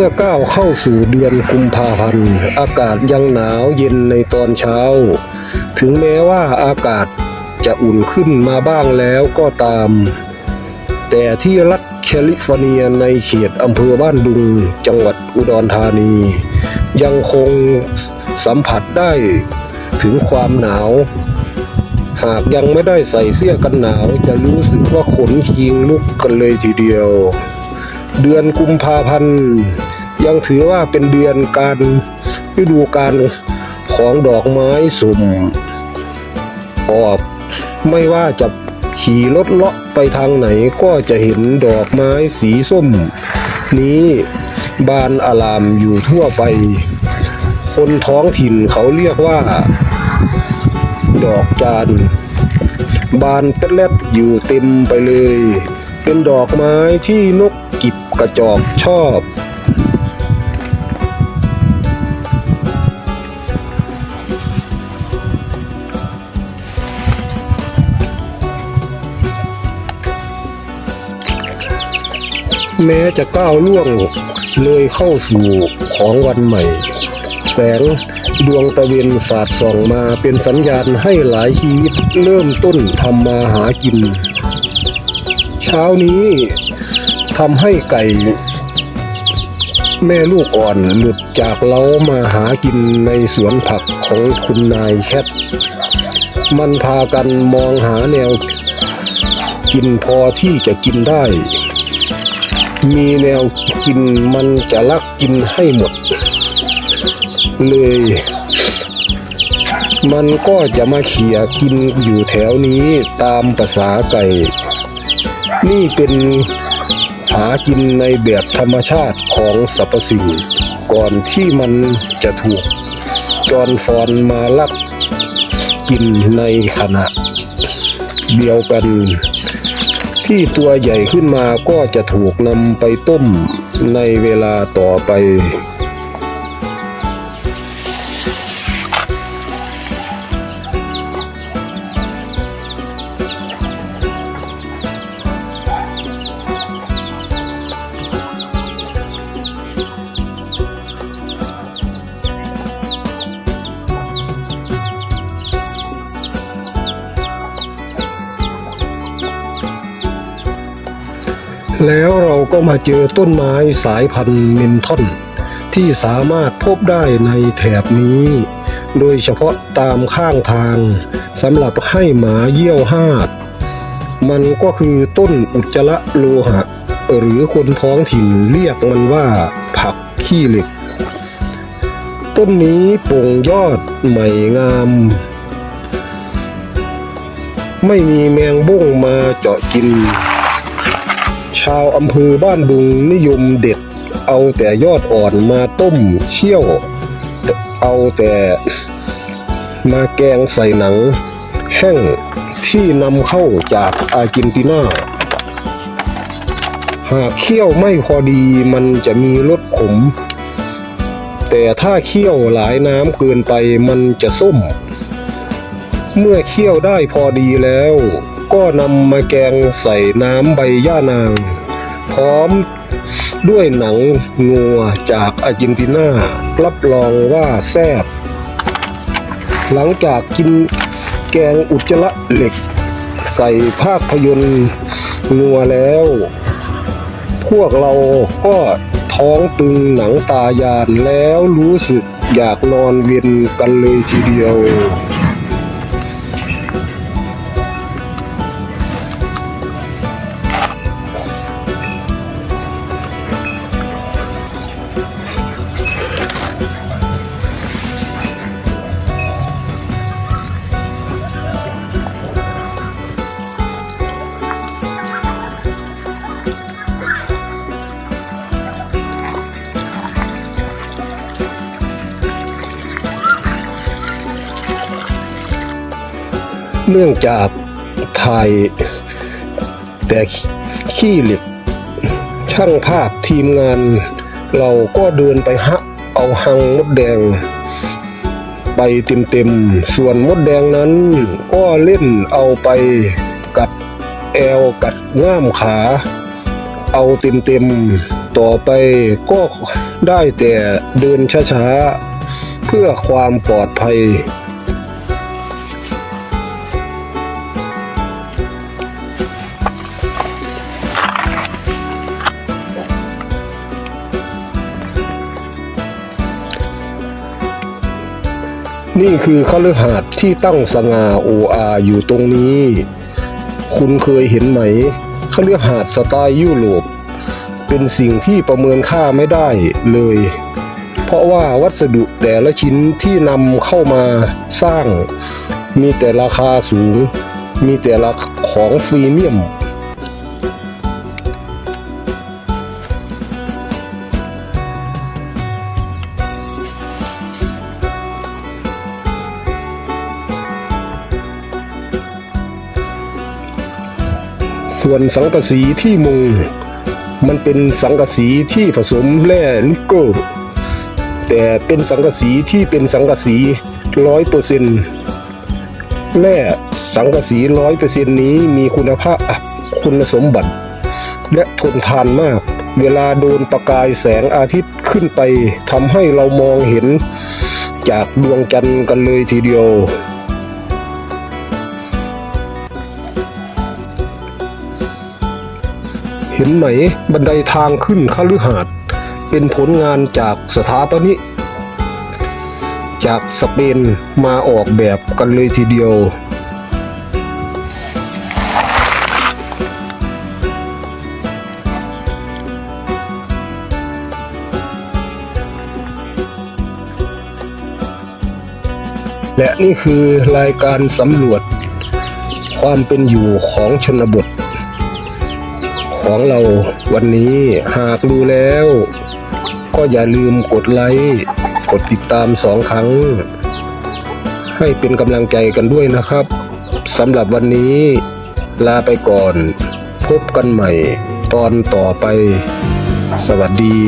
มื่อก้าวเข้าสู่เดือนกุมภาพันธ์อากาศยังหนาวเย็นในตอนเช้า ถึงแม้ว่าอากาศจะอุ่นขึ้นมาบ้างแล้วก็ตาม แต่ที่รัฐแคลิฟอร์เนียในเขตอำเภอบ้านดุง จังหวัดอุดรธานี ยังคงสัมผัสได้ถึงความหนาว หากยังไม่ได้ใส่เสื้อกันหนาวจะรู้สึกว่าขนคิงลุกกันเลยทีเดียว เดือนกุมภาพันธ์ ยังถือว่าเป็นเดือนการฤดูการของดอกไม้สุ่มออกไม่ว่าจะขี่รถเลาะไปทางไหนก็จะเห็นดอกไม้สีส้ม นี้บานอลามอยู่ทั่วไป คนท้องถิ่นเขาเรียกว่า ดอกจาน บานเต็ดเล็ดอยู่เต็มไปเลย เป็นดอกไม้ที่นกกิบกระจอกชอบ แม้จะก้าวล่วงเลยเข้าสู่ของวันใหม่ แสงดวงตะเวนสาดส่องมาเป็นสัญญาณให้หลายชีวิตเริ่มต้นทำมาหากิน เช้านี้ทำให้ไก่ แม่ลูกอ่อนหลุดจากเล้ามาหากินในสวนผักของคุณนายแคทมันพากันมองหาแนว กินพอที่จะกินได้ มีแนวกินมันจะลักกินให้หมด เลย มันก็จะมาเขี่ยกินอยู่แถวนี้ตามภาษาไก่ นี่เป็นหากินในแบบธรรมชาติของสรรพสิ่ง ก่อนที่มันจะถูกจอนฟอนมาลักกินในขณะ เดียวกัน ที่ตัวใหญ่ขึ้นมาก็จะถูกนำไปต้มในเวลาต่อไป แล้วเราก็มาเจอต้นไม้สายพันธุ์เมนทอน ที่สามารถพบได้ในแถบนี้ โดยเฉพาะตามข้างทางสำหรับให้หมาเยี่ยวหาด มันก็คือต้นอุจจระโลหะ หรือคนท้องถิ่นเรียกมันว่าผักขี้เหล็ก ต้นนี้โป่งยอดใหม่งามไม่มีแมงบุ้งมาเจาะกินาวอำเภอบ้านดุงนิยมเด็ด เอาแต่ยอดอ่อนมาต้มเชี่ยว เอาแต่มาแกงใส่หนัง แห้งที่นำเข้าจากอาร์เจนตินาหากเคี่ยวไม่พอดีมันจะมีรสขม แต่ถ้าเคี่ยวหลายน้ำเกินไปมันจะส้ม เมื่อเคี่ยวได้พอดีแล้ว ก็นำมาแกงใส่น้ำใบย่านาง พร้อมด้วยหนังงัวจากอาร์เจนตินารับรองว่าแซ่บหลังจากกินแกงอุจจระเหล็ก ใส่ภาพยนตร์งัวแล้ว พวกเราก็ท้องตึงหนังตายานแล้วรู้สึกอยากนอนเวียนกันเลยทีเดียว เนื่องจากถ่ายแต่ขี้เหล็ก ช่างภาพทีมงาน เราก็เดินไปฮะเอาหังมดแดง ไปเต็มๆ ส่วนมดแดงนั้นก็เล่นเอาไปกัดแอวกัดง่ามขา เอาเต็มๆ ต่อไปก็ได้แต่เดินช้าๆ เพื่อความปลอดภัย นี่คือคฤหาสน์ที่ตั้งสง่าโออาอยู่ตรงนี้ คุณเคยเห็นไหมคฤหาสน์สไตล์ยุโรปเป็นสิ่งที่ประเมินค่าไม่ได้เลย เพราะว่าวัสดุแต่ละชิ้นที่นำเข้ามาสร้าง มีแต่ราคาสูง มีแต่ละของฟรีเมียม ส่วนสังกะสีที่มุง มันเป็นสังกะสีที่ผสมแร่นิกเกิลแต่เป็นสังกะสีที่เป็นสังกะสีร้อยเปอร์เซ็นต์แร่สังกะสีร้อยเปอร์เซ็นต์นี้มีคุณภาพคุณสมบัติ และทนทานมาก เวลาโดนประกายแสงอาทิตย์ขึ้นไปทำให้เรามองเห็นจากดวงจันทร์กันเลยทีเดียว เห็นไหมบันไดทางขึ้นคฤหาสน์เป็นผลงานจากสถาปนิกจากสเปนมาออกแบบกันเลยทีเดียว และนี่คือรายการสำรวจความเป็นอยู่ของชนบท ของเราวันนี้หากดูแล้ว ก็อย่าลืมกดไลค์กดติดตามสองครั้ง ให้เป็นกำลังใจกันด้วยนะครับสำหรับวันนี้ลาไปก่อน พบกันใหม่ตอนต่อไป สวัสดี